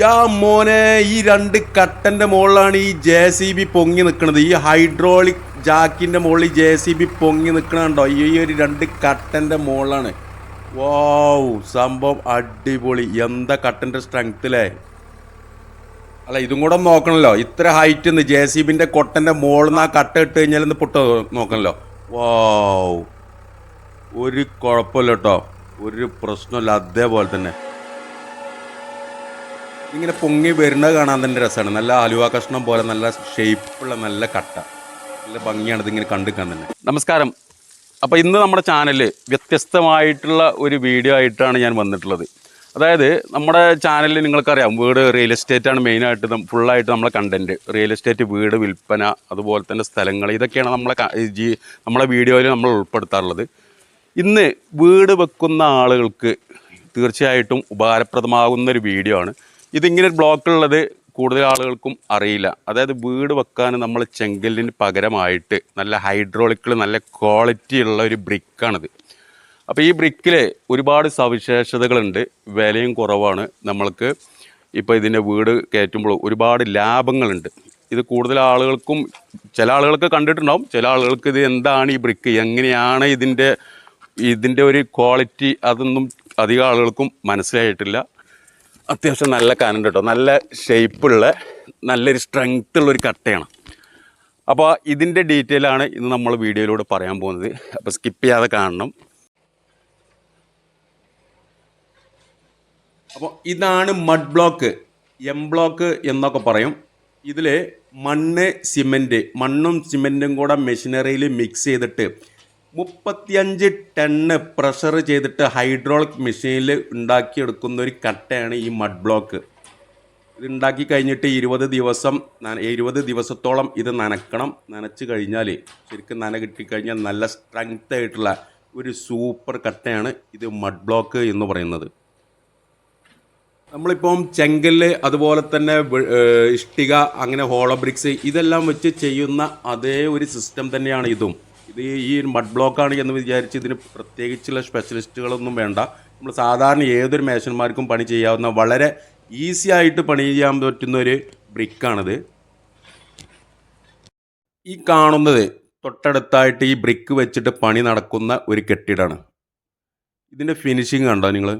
യാ മോനെ ഈ രണ്ട് കട്ടന്റെ മുകളിലാണ് ഈ ജെ സി ബി പൊങ്ങി നിൽക്കുന്നത് ഈ ഹൈഡ്രോളിക് ജാക്കിന്റെ മുകളിൽ ജെ സി ബി പൊങ്ങി നിൽക്കണുണ്ടോ ഈ ഒരു രണ്ട് കട്ടന്റെ മുകളിലാണ് വാവ് സംഭവം അടിപൊളി. എന്താ കട്ടന്റെ സ്ട്രെങ്ത്തിലേ അല്ല ഇതും കൂടെ നോക്കണല്ലോ. ഇത്ര ഹൈറ്റ് നിന്ന് ജെ സി ബിന്റെ കൊട്ടന്റെ മുകളിൽ നിന്ന് ആ കട്ട ഇട്ട് കഴിഞ്ഞാൽ ഒന്ന് പൊട്ട നോക്കണല്ലോ. വാവ് ഒരു കുഴപ്പമില്ല കേട്ടോ. ഒരു പ്രശ്നമില്ല. അതേപോലെ തന്നെ. ഇങ്ങനെ പൊങ്ങി വരുന്നത് കാണാൻ തന്നെ രസമാണ്. നല്ല ആലുവ കഷ്ണം പോലെ നല്ല ഷേപ്പുള്ള നല്ല കട്ട. നല്ല ഭംഗിയാണ് ഇതിങ്ങനെ കണ്ടുക്കാൻ തന്നെ. നമസ്കാരം. അപ്പോൾ ഇന്ന് നമ്മുടെ ചാനലിൽ വ്യത്യസ്തമായിട്ടുള്ള ഒരു വീഡിയോ ആയിട്ടാണ് ഞാൻ വന്നിട്ടുള്ളത്. അതായത് നമ്മുടെ ചാനലിൽ നിങ്ങൾക്കറിയാം വീട് റിയൽ എസ്റ്റേറ്റ് ആണ് മെയിനായിട്ട് ഫുള്ളായിട്ട് നമ്മളെ കണ്ടന്റ് റിയൽ എസ്റ്റേറ്റ് വീട് വിൽപ്പന അതുപോലെ തന്നെ സ്ഥലങ്ങൾ ഇതൊക്കെയാണ് നമ്മളെ ജി- നമ്മളെ വീഡിയോയിൽ നമ്മൾ ഉൾപ്പെടുത്താറുള്ളത്. ഇന്ന് വീട് വെക്കുന്ന ആളുകൾക്ക് തീർച്ചയായിട്ടും ഉപകാരപ്രദമാകുന്ന ഒരു വീഡിയോ ആണ്. ഇതിങ്ങനെ ബ്ലോക്കുള്ളത് കൂടുതൽ ആളുകൾക്കും അറിയില്ല. അതായത് വീട് വെക്കാൻ നമ്മൾ ചെങ്കല്ലിന് പകരമായിട്ട് നല്ല ഹൈഡ്രോളിക്കിൽ നല്ല ക്വാളിറ്റി ഉള്ള ഒരു ബ്രിക്കാണിത്. അപ്പോൾ ഈ ബ്രിക്കിൽ ഒരുപാട് സവിശേഷതകളുണ്ട്. വിലയും കുറവാണ്. നമ്മൾക്ക് ഇപ്പോൾ ഇതിന്റെ വീട് കയറ്റുമ്പോൾ ഒരുപാട് ലാഭങ്ങളുണ്ട്. ഇത് കൂടുതൽ ആളുകൾക്കും ചില ആളുകൾക്ക് കണ്ടിട്ടുണ്ടാവും. ചില ആളുകൾക്ക് ഇത് എന്താണ് ഈ ബ്രിക്ക്? എങ്ങനെയാണ് ഇതിന്റെ ഇതിന്റെ ഒരു ക്വാളിറ്റി അതൊന്നും അധികം ആളുകൾക്കും മനസ്സിലായിട്ടില്ല. അത്യാവശ്യം നല്ല കനണ്ട് കേട്ടോ. നല്ല ഷേപ്പുള്ള നല്ലൊരു സ്ട്രെങ്ത് ഉള്ളൊരു കട്ടയാണ്. അപ്പോൾ ഇതിന്റെ ഡീറ്റെയിൽ ആണ് ഇന്ന് നമ്മൾ വീഡിയോയിലൂടെ പറയാൻ പോകുന്നത്. അപ്പോൾ സ്കിപ്പ് ചെയ്യാതെ കാണണം. അപ്പോൾ ഇതാണ് മഡ് ബ്ലോക്ക് എം ബ്ലോക്ക് എന്നൊക്കെ പറയും. ഇതിൽ മണ്ണ് സിമെന്റ് മണ്ണും സിമെന്റും കൂടെ മെഷീനറിയിൽ മിക്സ് ചെയ്തിട്ട് മുപ്പത്തിയഞ്ച് ടണ്ണ് പ്രഷർ ചെയ്തിട്ട് ഹൈഡ്രോളിക് മെഷീനിൽ ഉണ്ടാക്കിയെടുക്കുന്ന ഒരു കട്ടയാണ് ഈ മഡ് ബ്ലോക്ക് ഇത് ഉണ്ടാക്കി കഴിഞ്ഞിട്ട് ഇരുപത് ദിവസം ഇരുപത് ദിവസത്തോളം ഇത് നനക്കണം. നനച്ച് കഴിഞ്ഞാൽ ശരിക്കും നന കിട്ടിക്കഴിഞ്ഞാൽ നല്ല സ്ട്രെങ്ത് ആയിട്ടുള്ള ഒരു സൂപ്പർ കട്ടയാണ് ഇത് മഡ് ബ്ലോക്ക് എന്ന് പറയുന്നത്. നമ്മളിപ്പം ചെങ്കല്ല് അതുപോലെ തന്നെ ഇഷ്ടിക അങ്ങനെ ഹോളോ ബ്രിക്സ് ഇതെല്ലാം വെച്ച് ചെയ്യുന്ന അതേ ഒരു സിസ്റ്റം തന്നെയാണ് ഇതും. ഇത് ഈ മഡ് ബ്ലോക്കാണ് എന്ന് വിചാരിച്ച് ഇതിന് പ്രത്യേകിച്ചുള്ള സ്പെഷ്യലിസ്റ്റുകളൊന്നും വേണ്ട. നമ്മൾ സാധാരണ ഏതൊരു മേശന്മാർക്കും പണി ചെയ്യാവുന്ന വളരെ ഈസി ആയിട്ട് പണി ചെയ്യാൻ പറ്റുന്ന ഒരു ബ്രിക്കാണിത് ഈ കാണുന്നത് തൊട്ടടുത്തായിട്ട് ഈ ബ്രിക്ക് വെച്ചിട്ട് പണി നടക്കുന്ന ഒരു കെട്ടിടമാണ്. ഇതിന്റെ ഫിനിഷിങ് കണ്ടോ നിങ്ങൾ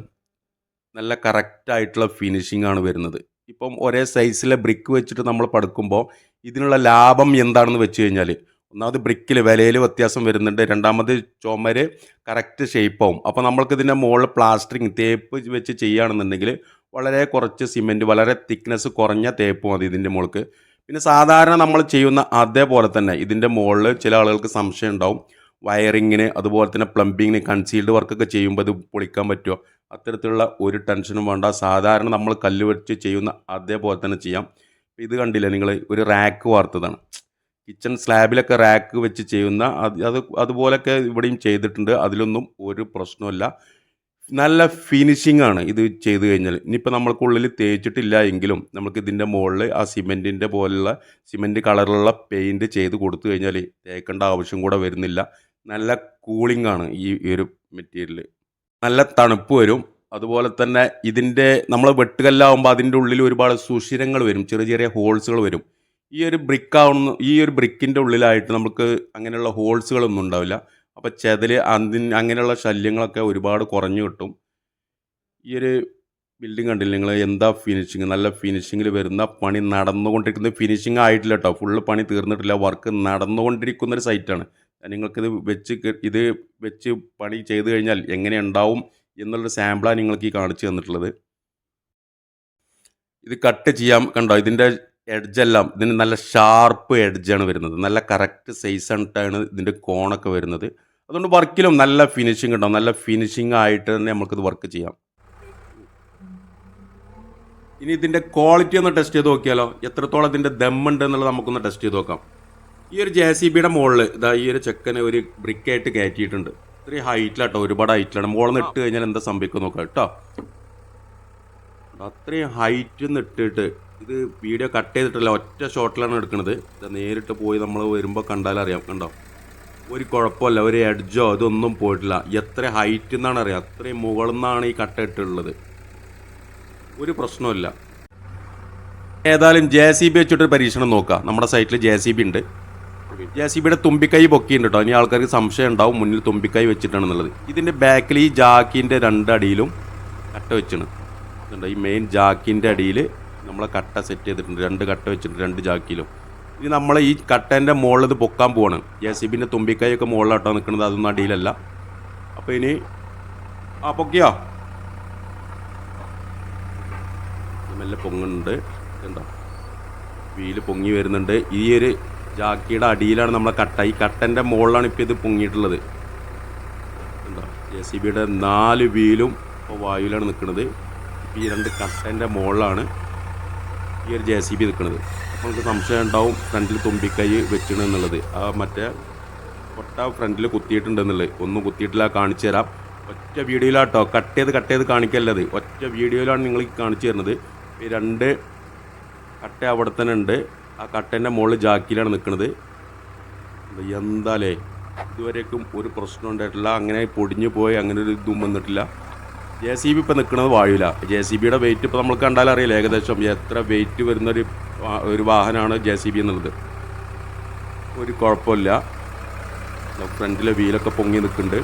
നല്ല കറക്റ്റായിട്ടുള്ള ഫിനിഷിംഗ് ആണ് വരുന്നത്. ഇപ്പം ഒരേ സൈസിലെ ബ്രിക്ക് വെച്ചിട്ട് നമ്മൾ പടുക്കുമ്പോൾ ഇതിനുള്ള ലാഭം എന്താണെന്ന് വെച്ച് കഴിഞ്ഞാൽ ഒന്നാമത് ബ്രിക്കിൽ വിലയിൽ വ്യത്യാസം വരുന്നുണ്ട്. രണ്ടാമത് ചുമര് കറക്റ്റ് ഷേപ്പാവും അപ്പോൾ നമ്മൾക്കിതിന്റെ മുകളിൽ പ്ലാസ്റ്ററിങ് തേപ്പ് വെച്ച് ചെയ്യുകയാണെന്നുണ്ടെങ്കിൽ വളരെ കുറച്ച് സിമെന്റ് വളരെ തിക്നെസ് കുറഞ്ഞ തേപ്പ് മതി ഇതിന്റെ മുകൾക്ക്. പിന്നെ സാധാരണ നമ്മൾ ചെയ്യുന്ന അതേപോലെ തന്നെ ഇതിന്റെ മുകളിൽ ചില ആളുകൾക്ക് സംശയം ഉണ്ടാവും. വയറിങ്ങിന് അതുപോലെ തന്നെ പ്ലംബിങ്ങിന് കൺസീൽഡ് വർക്കൊക്കെ ചെയ്യുമ്പോൾ ഇത് പൊളിക്കാൻ പറ്റുമോ? അത്തരത്തിലുള്ള ഒരു ടെൻഷനും വേണ്ട. സാധാരണ നമ്മൾ കല്ല് വെച്ച് ചെയ്യുന്ന അതേപോലെ തന്നെ ചെയ്യാം. ഇത് കണ്ടില്ല നിങ്ങൾ ഒരു റാക്ക് വാർത്തതാണ്. കിച്ചൺ സ്ലാബിലൊക്കെ റാക്ക് വെച്ച് ചെയ്യുന്ന അത് അത് അതുപോലൊക്കെ ഇവിടെയും ചെയ്തിട്ടുണ്ട്. അതിലൊന്നും ഒരു പ്രശ്നമില്ല നല്ല ഫിനിഷിംഗ് ആണ് ഇത് ചെയ്ത് കഴിഞ്ഞാൽ. ഇനിയിപ്പോൾ നമ്മൾക്കുള്ളിൽ തേച്ചിട്ടില്ല എങ്കിലും നമുക്ക് ഇതിന്റെ മുകളിൽ ആ സിമെന്റിന്റെ പോലുള്ള സിമെന്റ് കളറിലുള്ള പെയിന്റ് ചെയ്ത് കൊടുത്തു കഴിഞ്ഞാൽ തേക്കേണ്ട ആവശ്യം കൂടെ വരുന്നില്ല. നല്ല കൂളിംഗ് ആണ് ഈ ഒരു മെറ്റീരിയൽ നല്ല തണുപ്പ് വരും. അതുപോലെ തന്നെ ഇതിന്റെ നമ്മൾ വെട്ടുകല്ലാവുമ്പോൾ അതിന്റെ ഉള്ളിൽ ഒരുപാട് സുഷിരങ്ങൾ വരും. ചെറിയ ചെറിയ ഹോൾസുകൾ വരും. ഈ ഒരു ബ്രിക്ക് ആവുന്ന ഈ ഒരു ബ്രിക്കിന്റെ ഉള്ളിലായിട്ട് നമുക്ക് അങ്ങനെയുള്ള ഹോൾസുകളൊന്നും ഉണ്ടാവില്ല. അപ്പോൾ ചെതൽ അതിന് അങ്ങനെയുള്ള ശല്യങ്ങളൊക്കെ ഒരുപാട് കുറഞ്ഞു കിട്ടും. ഈ ഒരു ബിൽഡിംഗ് കണ്ടില്ല നിങ്ങൾ എന്താ ഫിനിഷിങ് നല്ല ഫിനിഷിങ്ങിൽ വരുന്ന പണി നടന്നുകൊണ്ടിരിക്കുന്ന ഫിനിഷിങ് ആയിട്ടില്ല കേട്ടോ ഫുള്ള് പണി തീർന്നിട്ടില്ല. വർക്ക് നടന്നുകൊണ്ടിരിക്കുന്ന ഒരു സൈറ്റാണ് നിങ്ങൾക്കിത് വെച്ച് ഇത് വെച്ച് പണി ചെയ്ത് കഴിഞ്ഞാൽ എങ്ങനെ ഉണ്ടാവും എന്നുള്ളൊരു സാമ്പിളാണ് നിങ്ങൾക്ക് ഈ കാണിച്ചു തന്നിട്ടുള്ളത്. ഇത് കട്ട് ചെയ്യാം. കണ്ടോ? ഇതിന്റെ എഡ്ജെല്ലാം ഇതിന് നല്ല ഷാർപ്പ് എഡ്ജാണ് വരുന്നത്. നല്ല കറക്റ്റ് സൈസ് ആയിട്ടാണ് ഇതിന്റെ കോണൊക്കെ വരുന്നത്. അതുകൊണ്ട് വർക്കിലും നല്ല ഫിനിഷിംഗ് ഉണ്ടാവും. നല്ല ഫിനിഷിംഗ് ആയിട്ട് തന്നെ നമുക്കിത് വർക്ക് ചെയ്യാം. ഇനി ഇതിന്റെ ക്വാളിറ്റി ഒന്ന് ടെസ്റ്റ് ചെയ്ത് നോക്കിയാലോ? എത്രത്തോളം ഇതിന്റെ ദമ്മുണ്ട് എന്നുള്ളത് നമുക്കൊന്ന് ടെസ്റ്റ് ചെയ്ത് നോക്കാം. ഈ ഒരു ജെ സി ബിയുടെ മുകളിൽ ഇതാ ഈ ഒരു ചെക്കനെ ഒരു ബ്രിക്കായിട്ട് കയറ്റിയിട്ടുണ്ട്. ഇത്രയും ഹൈറ്റിലാട്ടോ ഒരുപാട് ഹൈറ്റിലാണ് മുകളിൽ നിന്ന് ഇട്ട് കഴിഞ്ഞാൽ എന്താ സംഭവിക്കും നോക്കാം കേട്ടോ അത്രയും ഹൈറ്റിൽ നിന്ന് ഇട്ടിട്ട് ഇത് വീഡിയോ കട്ട് ചെയ്തിട്ടില്ല ഒറ്റ ഷോട്ടിലാണ് എടുക്കുന്നത് ഇത് നേരിട്ട് പോയി നമ്മൾ വരുമ്പോൾ കണ്ടാലറിയാം കണ്ടോ? ഒരു കുഴപ്പമില്ല ഒരു എഡ്ജോ ഇതൊന്നും പോയിട്ടില്ല. എത്ര ഹൈറ്റ് എന്നാണ് അറിയാം അത്രയും മുകളിൽ നിന്നാണ് ഈ കട്ട ഇട്ടുള്ളത് ഒരു പ്രശ്നമില്ല ഏതായാലും ജെ സി ബി വെച്ചിട്ടൊരു പരീക്ഷണം നോക്കാം. നമ്മുടെ സൈറ്റിൽ ജെ സി ബി ഉണ്ട്. ജെ സി ബിയുടെ തുമ്പിക്കൈ പൊക്കിയുണ്ട് കേട്ടോ ഇനി ആൾക്കാർക്ക് സംശയം ഉണ്ടാവും മുന്നിൽ തുമ്പിക്കൈ വെച്ചിട്ടാണെന്നുള്ളത്. ഇതിന്റെ ബാക്കിൽ ഈ ജാക്കിന്റെ രണ്ടടിയിലും കട്ട വെച്ചാണ്. ഈ മെയിൻ ജാക്കിന്റെ അടിയിൽ നമ്മളെ കട്ട സെറ്റ് ചെയ്തിട്ടുണ്ട്. രണ്ട് കട്ട വെച്ചിട്ടുണ്ട് രണ്ട് ജാക്കിയിലും. ഇനി നമ്മൾ ഈ കട്ടേന്റെ മുകളിൽ ഇത് പൊക്കാൻ പോവാണ്. ജെ സി ബിന്റെ തുമ്പിക്കായൊക്കെ മുകളിലാട്ടോ നിൽക്കുന്നത് അതൊന്നും അടിയിലല്ല. അപ്പോൾ ഇനി ആ പൊക്കിയോ? മെല്ലെ പൊങ്ങുന്നുണ്ട്. എന്താ? വീൽ പൊങ്ങി വരുന്നുണ്ട്. ഈ ഒരു ജാക്കിയുടെ അടിയിലാണ് നമ്മളെ കട്ട. ഈ കട്ടന്റെ മുകളിലാണ് ഇപ്പോൾ ഇത് പൊങ്ങിയിട്ടുള്ളത്. എന്താ? ജെ സി ബിയുടെ നാല് വീലും ഇപ്പോൾ വായുവിലാണ് നിൽക്കുന്നത് ഈ രണ്ട് കട്ടന്റെ മുകളിലാണ് ഈ ഒരു ജെ സി ബി നിൽക്കുന്നത് അപ്പോൾ നമുക്ക് സംശയം ഉണ്ടാവും ഫ്രണ്ടിൽ തുമ്പിക്കൈ വെച്ചിണ് എന്നുള്ളത്. ആ മറ്റേ ഒട്ട ഫ്രണ്ടിൽ കുത്തിയിട്ടുണ്ടെന്നുള്ളത് ഒന്നും കുത്തിയിട്ടില്ല കാണിച്ചു തരാം. ഒറ്റ വീഡിയോയിലാട്ടോ. കട്ട് ചെയ്ത് കട്ട് ചെയ്ത് കാണിക്കല്ലത് ഒറ്റ വീഡിയോയിലാണ് നിങ്ങൾ കാണിച്ചു തരുന്നത്. രണ്ട് കട്ട അവിടെ തന്നെ ഉണ്ട്. ആ കട്ടേന്റെ മുകളിൽ ജാക്കിയിലാണ് നിൽക്കുന്നത് എന്താലേ? ഇതുവരേക്കും ഒരു പ്രശ്നം ഉണ്ടായിട്ടില്ല. അങ്ങനെ പൊടിഞ്ഞു പോയി അങ്ങനെ ഒരു ഇതും വന്നിട്ടില്ല. ജെ സി ബി ഇപ്പോൾ നിൽക്കുന്നത് വായുവില ജെ സി ബിയുടെ വെയിറ്റ് ഇപ്പോൾ നമ്മൾ കണ്ടാൽ അറിയില്ല. ഏകദേശം എത്ര വെയിറ്റ് വരുന്ന ഒരു ഒരു വാഹനമാണ് ജെ സി ബി എന്നുള്ളത്. ഒരു കുഴപ്പമില്ല. ഫ്രണ്ടിലെ വീലൊക്കെ പൊങ്ങി നിൽക്കുന്നുണ്ട്.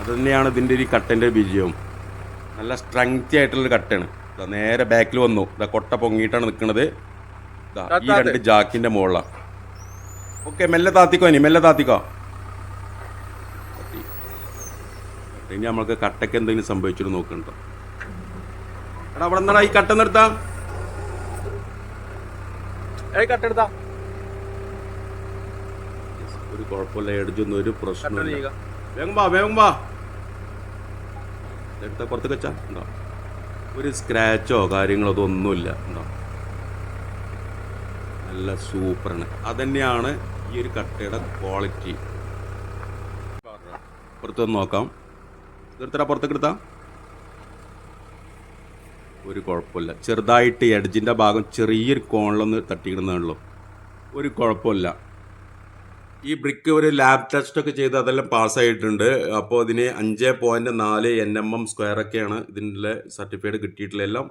അതുതന്നെയാണ് ഇതിന്റെ ഒരു കട്ടന്റെ വിജയവും. നല്ല സ്ട്രെങ്തി ആയിട്ടുള്ളൊരു കട്ടാണ്. ഇതാ നേരെ ബാക്കിൽ വന്നു. ഇതാ കൊട്ട പൊങ്ങിയിട്ടാണ് നിൽക്കുന്നത് ഈ രണ്ട് ജാക്കിന്റെ മുകളിലാണ് ഓക്കെ മെല്ലെ താത്തിക്കോ ഇനി. മെല്ലെ താത്തിക്കോ. ഇനി നമ്മൾക്ക് കട്ടയ്ക്ക് എന്തെങ്കിലും സംഭവിച്ചിട്ട് നോക്കണ്ട എടാ അവിടെ ഈ കട്ട നിർത്താം കട്ടെടുത്താ ഒരു കുഴപ്പമില്ല എഡ്ജൊന്നും ഒരു പ്രശ്നമില്ല വേഗം വാ വേഗം വാ. പുറത്ത് വെച്ചാ ഉണ്ടോ? ഒരു സ്ക്രാച്ചോ കാര്യങ്ങളോ അതൊന്നുമില്ല ഉണ്ടോ? നല്ല സൂപ്പറാണ്. അതന്നെയാണ് ഈ ഒരു കട്ടയുടെ ക്വാളിറ്റി പുറത്തൊന്ന് നോക്കാം. ഇതെടുത്തടാ പുറത്തേക്ക് എടുത്താ ഒരു കുഴപ്പമില്ല. ചെറുതായിട്ട് എഡ്ജിന്റെ ഭാഗം ചെറിയൊരു കോണിലൊന്ന് തട്ടിയിടുന്നതാണല്ലോ ഒരു കുഴപ്പമില്ല. ഈ ബ്രിക്ക് ഒരു ലാബ് ടെസ്റ്റ് ഒക്കെ ചെയ്ത് അതെല്ലാം പാസ്സായിട്ടുണ്ട് അപ്പോൾ അതിന് അഞ്ച് പോയിന്റ് നാല് എൻ എം എം സ്ക്വയർ ഒക്കെയാണ് ഇതിന്റെ സർട്ടിഫിക്കറ്റ് കിട്ടിയിട്ടുള്ള എല്ലാം.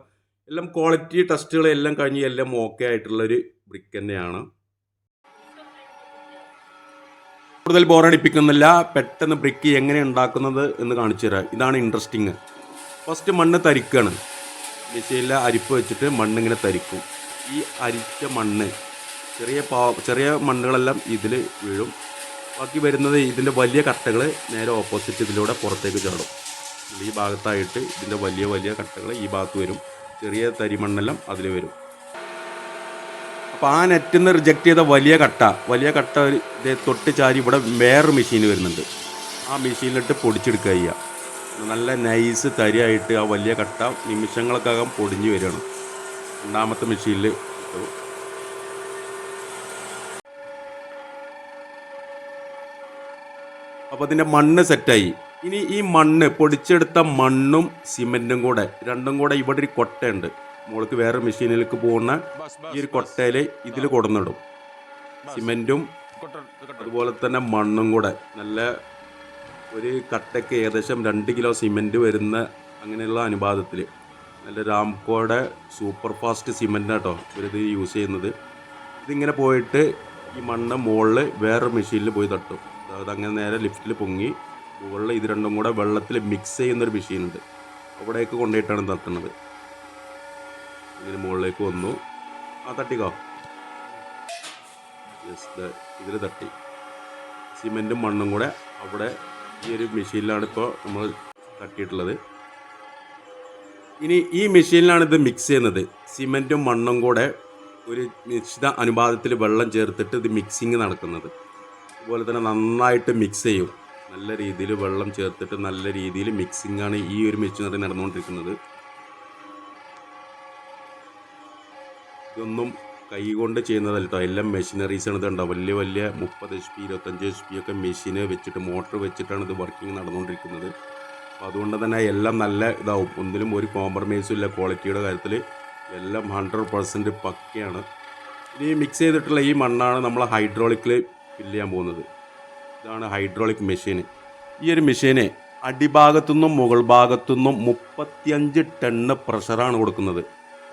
എല്ലാം ക്വാളിറ്റി ടെസ്റ്റുകളെല്ലാം കഴിഞ്ഞ് എല്ലാം ഓക്കെ ആയിട്ടുള്ളൊരു ബ്രിക്ക് തന്നെയാണ്. കൂടുതൽ ബോറടിപ്പിക്കുന്നില്ല പെട്ടെന്ന് ബ്രിക്ക് എങ്ങനെ ഉണ്ടാക്കുന്നത് എന്ന് കാണിച്ചു തരാം. ഇതാണ് ഇൻട്രസ്റ്റിങ് ഫസ്റ്റ് മണ്ണ് തരിക്കുകയാണ് മിശയിലെ അരിപ്പ് വെച്ചിട്ട് മണ്ണിങ്ങനെ തരിക്കും. ഈ അരിച്ച മണ്ണ് ചെറിയ പാ ചെറിയ മണ്ണുകളെല്ലാം ഇതിൽ വീഴും. ബാക്കി വരുന്നത് ഇതിന്റെ വലിയ കട്ടകൾ നേരെ ഓപ്പോസിറ്റ് ഇതിലൂടെ പുറത്തേക്ക് ചാടും. ഈ ഭാഗത്തായിട്ട് ഇതിന്റെ വലിയ വലിയ കട്ടകൾ ഈ ഭാഗത്ത് വരും. ചെറിയ തരിമണ്ണെല്ലാം അതിൽ വരും. അപ്പോൾ ആ റിജക്റ്റ് ചെയ്ത വലിയ കട്ട. വലിയ കട്ട തൊട്ട് ചാരി ഇവിടെ വേറൊരു മെഷീൻ വരുന്നുണ്ട്. ആ മെഷീനിലിട്ട് പൊടിച്ചെടുക്കുക ചെയ്യുക നല്ല നൈസ് തരിയായിട്ട് ആ വലിയ കട്ട നിമിഷങ്ങൾക്കകം പൊടിഞ്ഞു വരികയാണ്. രണ്ടാമത്തെ മെഷീനിൽ അപ്പോൾ അതിന്റെ മണ്ണ് സെറ്റായി ഇനി ഈ മണ്ണ് പൊടിച്ചെടുത്ത മണ്ണും സിമെന്റും കൂടെ രണ്ടും കൂടെ ഇവിടെ ഒരു കൊട്ടയുണ്ട്. മോൾക്ക് വേറെ മെഷീനിലേക്ക് പോകുന്ന ഈ ഒരു കൊട്ടയിൽ ഇതിൽ കൊടുന്നിടും. സിമെന്റും അതുപോലെ തന്നെ മണ്ണും കൂടെ. നല്ല ഒരു കട്ടയ്ക്ക് ഏകദേശം രണ്ട് കിലോ സിമെന്റ് വരുന്ന അങ്ങനെയുള്ള അനുപാതത്തിൽ നല്ല രാംകോയുടെ സൂപ്പർ ഫാസ്റ്റ് സിമെന്റ് കേട്ടോ ഇവരിത് യൂസ് ചെയ്യുന്നത്. ഇതിങ്ങനെ പോയിട്ട് ഈ മണ്ണ് മുകളിൽ വേറൊരു മെഷീനിൽ പോയി തട്ടും. അതായത് അങ്ങനെ നേരെ ലിഫ്റ്റിൽ പൊങ്ങി മുകളിൽ ഇത് രണ്ടും കൂടെ വെള്ളത്തിൽ മിക്സ് ചെയ്യുന്നൊരു മെഷീനുണ്ട്. അവിടേക്ക് കൊണ്ടുപോയിട്ടാണ് തട്ടുന്നത്. ഇങ്ങനെ മുകളിലേക്ക് വന്നു. ആ തട്ടിക്കോ? യെസ് ഇതിൽ തട്ടി. സിമെന്റും മണ്ണും കൂടെ അവിടെ ഈ ഒരു മെഷീനിലാണ് ഇപ്പോൾ നമ്മൾ തട്ടിയിട്ടുള്ളത്. ഇനി ഈ മെഷീനിലാണ് ഇത് മിക്സ് ചെയ്യുന്നത്. സിമെന്റും മണ്ണും കൂടെ ഒരു നിശ്ചിത അനുപാതത്തിൽ വെള്ളം ചേർത്തിട്ട് ഇത് മിക്സിങ് നടക്കുന്നത്. അതുപോലെ തന്നെ നന്നായിട്ട് മിക്സ് ചെയ്യും. നല്ല രീതിയിൽ വെള്ളം ചേർത്തിട്ട് നല്ല രീതിയിൽ മിക്സിംഗ് ആണ് ഈ ഒരു മെഷീനറി നടന്നുകൊണ്ടിരിക്കുന്നത്. ഇതൊന്നും കൈകൊണ്ട് ചെയ്യുന്നതല്ല കേട്ടോ എല്ലാം മെഷീനറീസ് ആണ് ഇതുണ്ടോ? വലിയ വലിയ മുപ്പത് എച്ച് പി ഇരുപത്തഞ്ച് എച്ച് പി ഒക്കെ മെഷീന് വെച്ചിട്ട് മോട്ടർ വെച്ചിട്ടാണ് ഇത് വർക്കിംഗ് നടന്നുകൊണ്ടിരിക്കുന്നത്. അപ്പോൾ അതുകൊണ്ട് തന്നെ എല്ലാം നല്ല ഇതാവും. ഒന്നിലും ഒരു കോംപ്രമൈസും ഇല്ല. ക്വാളിറ്റിയുടെ കാര്യത്തിൽ എല്ലാം ഹൺഡ്രഡ് പെർസെന്റ് പക്കയാണ്. ഇനി മിക്സ് ചെയ്തിട്ടുള്ള ഈ മണ്ണാണ് നമ്മൾ ഹൈഡ്രോളിക്കിൽ ഫില്ല് ചെയ്യാൻ പോകുന്നത്. ഇതാണ് ഹൈഡ്രോളിക് മെഷീൻ ഈ ഒരു മെഷീന് അടിഭാഗത്തുനിന്നും മുകൾ ഭാഗത്തുനിന്നും മുപ്പത്തിയഞ്ച് ടണ്ണ് പ്രഷറാണ് കൊടുക്കുന്നത്.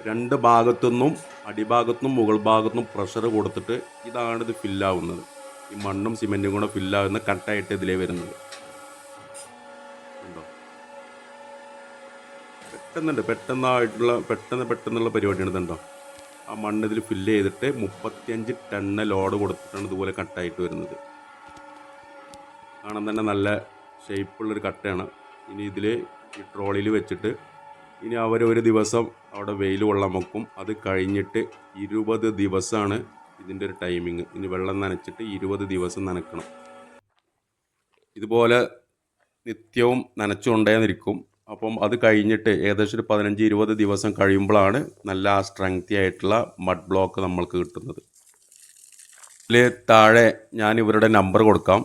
രണ്ട് ഭാഗത്തുനിന്നും അടിഭാഗത്തുനിന്നും മുകൾ ഭാഗത്തുനിന്നും പ്രഷർ കൊടുത്തിട്ട് ഇതാണ് ഇത് ഫില്ലാവുന്നത് ഈ മണ്ണും സിമെന്റും കൂടെ ഫില്ലാവുന്ന കട്ടായിട്ട് ഇതിലേ വരുന്നത്. ഉണ്ടോ പെട്ടെന്നുണ്ട്. പെട്ടെന്നായിട്ടുള്ള പെട്ടെന്ന് പെട്ടെന്നുള്ള പരിപാടിയാണ് ഇതുണ്ടോ? ആ മണ്ണ് ഇതിൽ ഫില്ല് ചെയ്തിട്ട് മുപ്പത്തിയഞ്ച് ടണ്ണ് ലോഡ് കൊടുത്തിട്ടാണ് ഇതുപോലെ കട്ടായിട്ട് വരുന്നത്. കാണാൻ തന്നെ നല്ല ഷേപ്പുള്ളൊരു കട്ടയാണ്. ഇനി ഇതിൽ ഈ ട്രോളിയിൽ വെച്ചിട്ട് ഇനി അവർ ഒരു ദിവസം അവിടെ വെയിൽ കൊള്ളാൻ വെക്കും. അത് കഴിഞ്ഞിട്ട് ഇരുപത് ദിവസമാണ് ഇതിന്റെ ഒരു ടൈമിങ് ഇനി വെള്ളം നനച്ചിട്ട് ഇരുപത് ദിവസം നനക്കണം. ഇതുപോലെ നിത്യവും നനച്ചുകൊണ്ടേന്നിരിക്കും അപ്പം അത് കഴിഞ്ഞിട്ട് ഏകദേശം ഒരു പതിനഞ്ച് ഇരുപത് ദിവസം കഴിയുമ്പോഴാണ് നല്ല സ്ട്രെങ്തി ആയിട്ടുള്ള മഡ് ബ്ലോക്ക് നമ്മൾക്ക് കിട്ടുന്നത്. ഇതിൽ താഴെ ഞാൻ ഇവരുടെ നമ്പർ കൊടുക്കാം.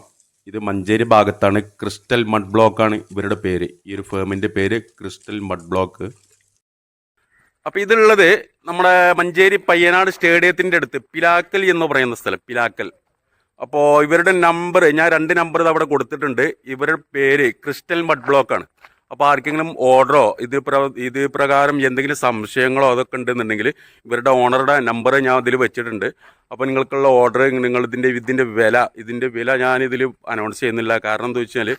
ഇത് മഞ്ചേരി ഭാഗത്താണ് ക്രിസ്റ്റൽ മഡ് ബ്ലോക്കാണ് ഇവരുടെ പേര്. ഈ ഒരു ഫേമിന്റെ പേര് ക്രിസ്റ്റൽ മഡ് ബ്ലോക്ക്. അപ്പോൾ ഇതുള്ളത് നമ്മുടെ മഞ്ചേരി പയ്യനാട് സ്റ്റേഡിയത്തിന്റെ അടുത്ത് പിലാക്കൽ എന്ന് പറയുന്ന സ്ഥലം പിലാക്കൽ. അപ്പോൾ ഇവരുടെ നമ്പർ ഞാൻ രണ്ട് നമ്പർ അവിടെ കൊടുത്തിട്ടുണ്ട്. ഇവരുടെ പേര് ക്രിസ്റ്റൽ മഡ് ബ്ലോക്കാണ്. അപ്പോൾ ആർക്കെങ്കിലും ഓർഡറോ ഇത് പ്ര ഇത് പ്രകാരം എന്തെങ്കിലും സംശയങ്ങളോ അതൊക്കെ ഉണ്ടെന്നുണ്ടെങ്കിൽ ഇവരുടെ ഓണറുടെ നമ്പർ ഞാൻ ഇതിൽ വെച്ചിട്ടുണ്ട്. അപ്പോൾ നിങ്ങൾക്കുള്ള ഓർഡർ നിങ്ങൾ ഇതിന്റെ ഇതിന്റെ വില ഇതിന്റെ വില ഞാൻ ഇതിൽ അനൗൺസ് ചെയ്യുന്നില്ല. കാരണം എന്താ വെച്ചാൽ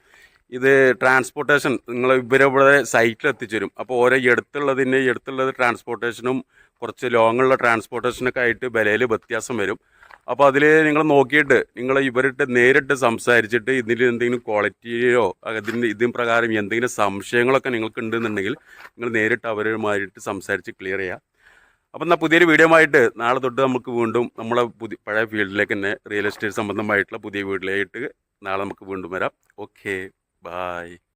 ഇത് ട്രാൻസ്പോർട്ടേഷൻ നിങ്ങൾ ഇവരിവിടെ സൈറ്റിൽ എത്തിച്ചേരും അപ്പോൾ ഓരോ എടുത്തുള്ളതിന്റെ എടുത്തുള്ളത് ട്രാൻസ്പോർട്ടേഷനും കുറച്ച് ലോങ്ങുള്ള ട്രാൻസ്പോർട്ടേഷനൊക്കെ ആയിട്ട് വിലയിൽ വ്യത്യാസം വരും. അപ്പോൾ അതിൽ നിങ്ങൾ നോക്കിയിട്ട് നിങ്ങൾ ഇവരിട്ട് നേരിട്ട് സംസാരിച്ചിട്ട് ഇതിൽ എന്തെങ്കിലും ക്വാളിറ്റിയോ അതിന്റെ ഇതിന് പ്രകാരം എന്തെങ്കിലും സംശയങ്ങളൊക്കെ നിങ്ങൾക്ക് ഉണ്ടെന്നുണ്ടെങ്കിൽ നിങ്ങൾ നേരിട്ട് അവരുമായിട്ട് സംസാരിച്ച് ക്ലിയർ ചെയ്യുക അപ്പം എന്നാൽ പുതിയൊരു വീഡിയോ ആയിട്ട് നാളെ തൊട്ട് നമുക്ക് വീണ്ടും നമ്മളെ പുതിയ പഴയ ഫീൽഡിലേക്ക് തന്നെ റിയൽ എസ്റ്റേറ്റ് സംബന്ധമായിട്ടുള്ള പുതിയ വീട്ടിലായിട്ട് നാളെ നമുക്ക് വീണ്ടും വരാം. Okay bye